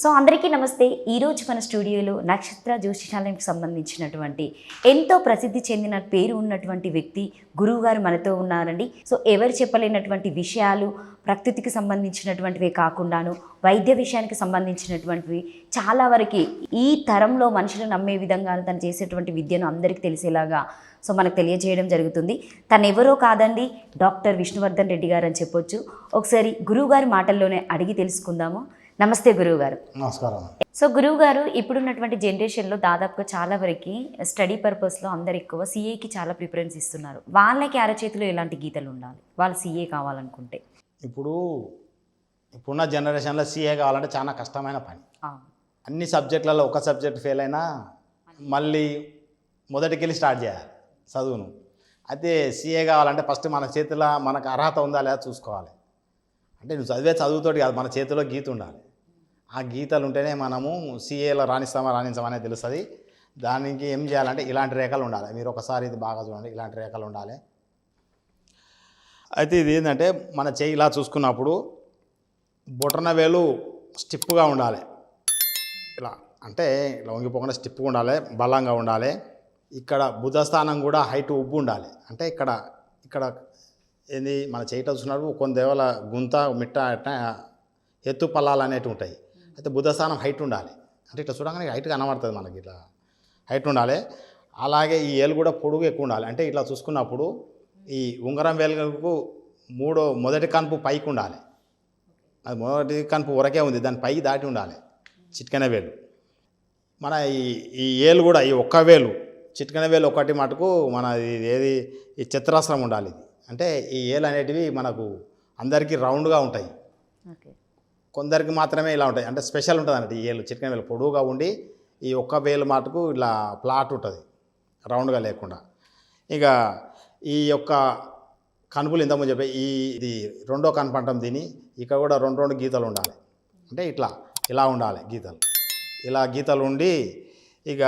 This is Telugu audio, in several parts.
సో అందరికీ నమస్తే. ఈరోజు మన స్టూడియోలో నక్షత్ర జ్యోతిషాలయంకి సంబంధించినటువంటి ఎంతో ప్రసిద్ధి చెందిన పేరు ఉన్నటువంటి వ్యక్తి గురువు గారు మనతో ఉన్నారండి. సో ఎవరు చెప్పలేనటువంటి విషయాలు ప్రకృతికి సంబంధించినటువంటివే కాకుండాను వైద్య విషయానికి సంబంధించినటువంటివి చాలా వరకు ఈ తరంలో మనుషులు నమ్మే విధంగా తను చేసేటువంటి విద్యను అందరికీ తెలిసేలాగా సో మనకు తెలియజేయడం జరుగుతుంది. తను ఎవరో కాదండి డాక్టర్ విష్ణువర్ధన్ రెడ్డి గారు అని చెప్పొచ్చు. ఒకసారి గురువుగారి మాటల్లోనే అడిగి తెలుసుకుందాము. నమస్తే గురువు గారు నమస్కారం. సో గురువు గారు ఇప్పుడున్నటువంటి జనరేషన్లో దాదాపుగా చాలా వరకు స్టడీ పర్పస్లో అందరు ఎక్కువ సీఏకి చాలా ప్రిఫరెన్స్ ఇస్తున్నారు. వాళ్ళకి అరచేతిలో ఎలాంటి గీతలు ఉండాలి? వాళ్ళు సీఏ కావాలనుకుంటే. ఇప్పుడు ఇప్పుడున్న జనరేషన్లో సీఏ కావాలంటే చాలా కష్టమైన పని. అన్ని సబ్జెక్టులలో ఒక సబ్జెక్ట్ ఫెయిల్ అయినా మళ్ళీ మొదటికెళ్ళి స్టార్ట్ చేయాలి చదువును. అయితే సీఏ కావాలంటే ఫస్ట్ మన చేతిలో మనకు అర్హత ఉందా లేదా చూసుకోవాలి. అంటే నువ్వు చదివే చదువుతోటి కాదు మన చేతిలో గీత ఉండాలి. ఆ గీతలు ఉంటేనే మనము సీఏలో రాణిస్తామా రాణించామనే తెలుస్తుంది. దానికి ఏం చేయాలంటే ఇలాంటి రేఖలు ఉండాలి. మీరు ఒకసారి ఇది బాగా చూడండి ఇలాంటి రేఖలు ఉండాలి. అయితే ఇది ఏంటంటే మన చేయి ఇలా చూసుకున్నప్పుడు బొటన వేలు స్టిప్గా ఉండాలి. ఇలా అంటే ఇలా వంగిపోకుండా స్టిప్గా ఉండాలి బలంగా ఉండాలి. ఇక్కడ బుధస్థానం కూడా హైట్ ఉబ్బు ఉండాలి. అంటే ఇక్కడ ఇక్కడ ఏంది మన చేయటం చూసినప్పుడు కొన్ని దేవాల గుంత మిట్ట అట్ట ఎత్తు పల్లాలు అనేటివి ఉంటాయి. అయితే బుధస్థానం హైట్ ఉండాలి. అంటే ఇట్లా చూడగానే హైట్ కనబడుతుంది మనకి ఇట్లా. హైట్ ఉండాలి. అలాగే ఈ ఏలు కూడా పొడుగు ఎక్కువ ఉండాలి. అంటే ఇట్లా చూసుకున్నప్పుడు ఈ ఉంగరం వేలుకు మూడో మొదటి కనుపు పైకి ఉండాలి. అది మొదటి కనుపు వరకే ఉంది. దాని పైకి దాటి ఉండాలి. చిట్కన వేలు. మన ఈ ఈ ఏలు కూడా ఈ ఒక్క వేలు చిట్కన వేలు ఒకటి మటుకు మన ఇది ఏది ఈ చిత్రాసనం ఉండాలి ఇది. అంటే ఈ ఏలు అనేటివి మనకు అందరికీ రౌండ్గా ఉంటాయి. కొందరికి మాత్రమే ఇలా ఉంటాయి. అంటే స్పెషల్ ఉంటుంది అన్నట్టు ఈ ఏలు చిట్కన వేలు పొడవుగా ఉండి ఈ ఒక్క వేలు మటుకు ఇలా ప్లాట్ ఉంటుంది. రౌండ్గా లేకుండా. ఇక ఈ యొక్క కనుపులు ఇంతకుముందు చెప్పే ఈ ఇది రెండో కనపంటం దీని. ఇక్కడ కూడా రెండు రెండు గీతలు ఉండాలి. అంటే ఇట్లా ఇలా ఉండాలి గీతలు. ఇలా గీతలు ఉండి ఇక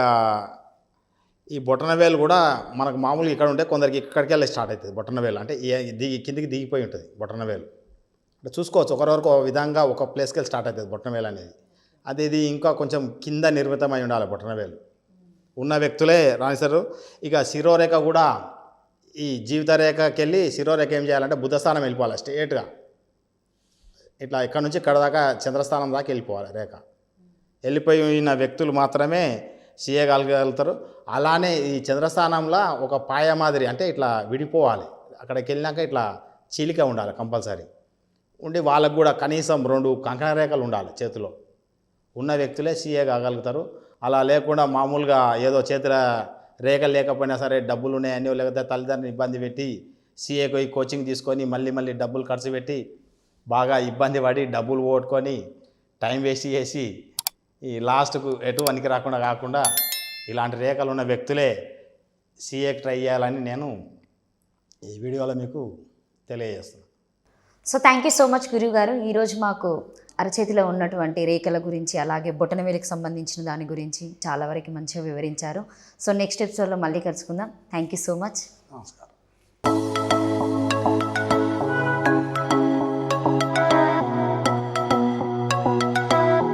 ఈ బొటనవేలు కూడా మనకు మామూలుగా ఇక్కడ ఉంటే కొందరికి ఇక్కడికి వెళ్ళి స్టార్ట్ అవుతుంది బొటనవేలు అంటే దిగి కిందికి దిగిపోయి ఉంటుంది బొటనవేలు అంటే చూసుకోవచ్చు ఒకరివరకు ఒక విధంగా ఒక ప్లేస్కి వెళ్ళి స్టార్ట్ అవుతుంది బొట్టనవేలు అనేది. అది ఇది ఇంకా కొంచెం కింద నిర్మితమై ఉండాలి బొట్టనవేలు ఉన్న వ్యక్తులే రాణిస్తారు. ఇక శిరోరేఖ కూడా ఈ జీవిత రేఖకి వెళ్ళి శిరోరేఖ ఏం చేయాలంటే బుద్ధస్థానం వెళ్ళిపోవాలి స్ట్రేట్గా ఇట్లా ఇక్కడ నుంచి ఇక్కడ దాకా చంద్రస్థానం దాకా వెళ్ళిపోవాలి రేఖ. వెళ్ళిపోయిన వ్యక్తులు మాత్రమే సీఏ అలానే ఈ చంద్రస్థానంలో ఒక పాయ మాదిరి అంటే ఇట్లా విడిపోవాలి. అక్కడికి వెళ్ళినాక ఇట్లా చీలిక ఉండాలి కంపల్సరీ. ఉండి వాళ్ళకు కూడా కనీసం రెండు కంకణ రేఖలు ఉండాలి చేతిలో. ఉన్న వ్యక్తులే సీఏ కాగలుగుతారు. అలా లేకుండా మామూలుగా ఏదో చేతుల రేఖలు లేకపోయినా సరే డబ్బులు ఉన్నాయని లేకపోతే తల్లిదండ్రులు ఇబ్బంది పెట్టి సీఏకి పోయి కోచింగ్ తీసుకొని మళ్ళీ మళ్ళీ డబ్బులు ఖర్చు పెట్టి బాగా ఇబ్బంది పడి డబ్బులు ఓట్టుకొని టైం వేస్ట్ చేసి ఈ లాస్ట్కు ఎటు వనికి రాకుండా కాకుండా ఇలాంటి రేఖలు ఉన్న వ్యక్తులే సీఏకి ట్రై చేయాలని నేను ఈ వీడియోలో మీకు తెలియజేస్తున్నాను so thank you so much గురువు గారు. ఈరోజు మాకు అరచేతిలో ఉన్నటువంటి రేఖల గురించి అలాగే బొటనవేలికి సంబంధించిన దాని గురించి చాలా వరకు మంచిగా వివరించారు. సో నెక్స్ట్ ఎపిసోడ్లో మళ్ళీ కలుసుకుందాం. Thank you so much. నమస్కారం.